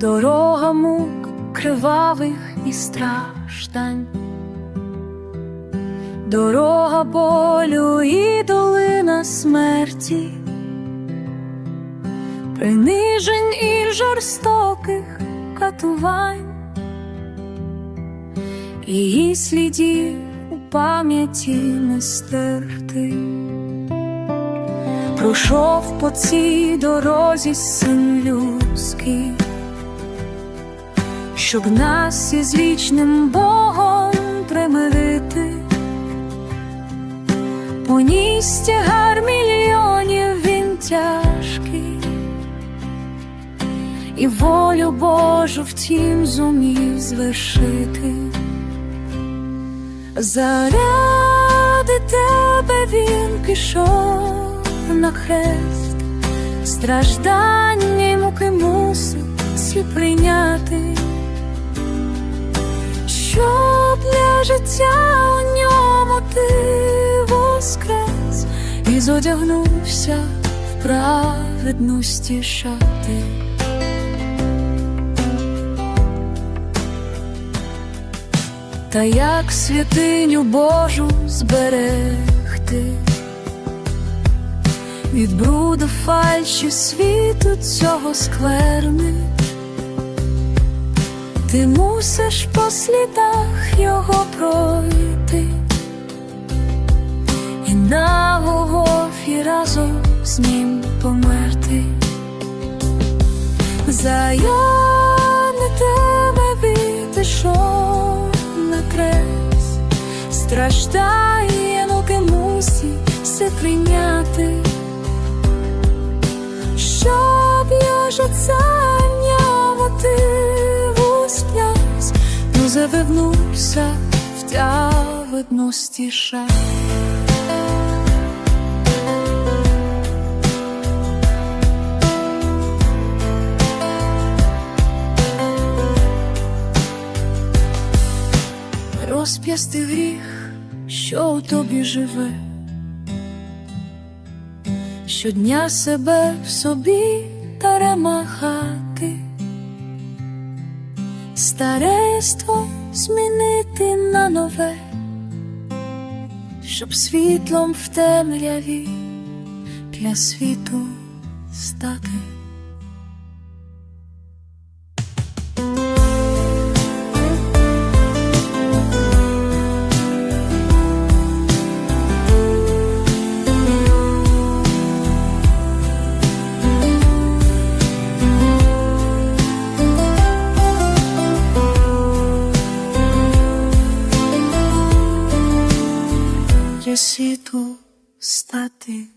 дорога мук кривавих і страждань, дорога болю і долина смерті, принижень і жорстоких катувань, її слідів у пам'яті не стерти. Пройшов по цій дорозі син людський, щоб нас із вічним Богом примирити, поніс тягар мільйонів він тяжкий, і волю Божу втім зумів звершити. Заради тебе він пішов на хрест, страждання муки мусив всі прийняти, життя у ньому ти воскрес і зодягнувся в праведності шати. Та як святиню Божу зберегти від бруду фальші світу цього скверни, ти мусиш по слідах його пройти, і на Голгофі разом з ним померти. Заяни тебе відійшов на крест, страждає, муки мусить все прийняти, ну завернувся в тяготності шах. розп'ясти гріх, що у тобі живе, щодня себе в собі перемагати, старейство змінити на нове, щоб світлом в темряві для світу стати. Світу стати.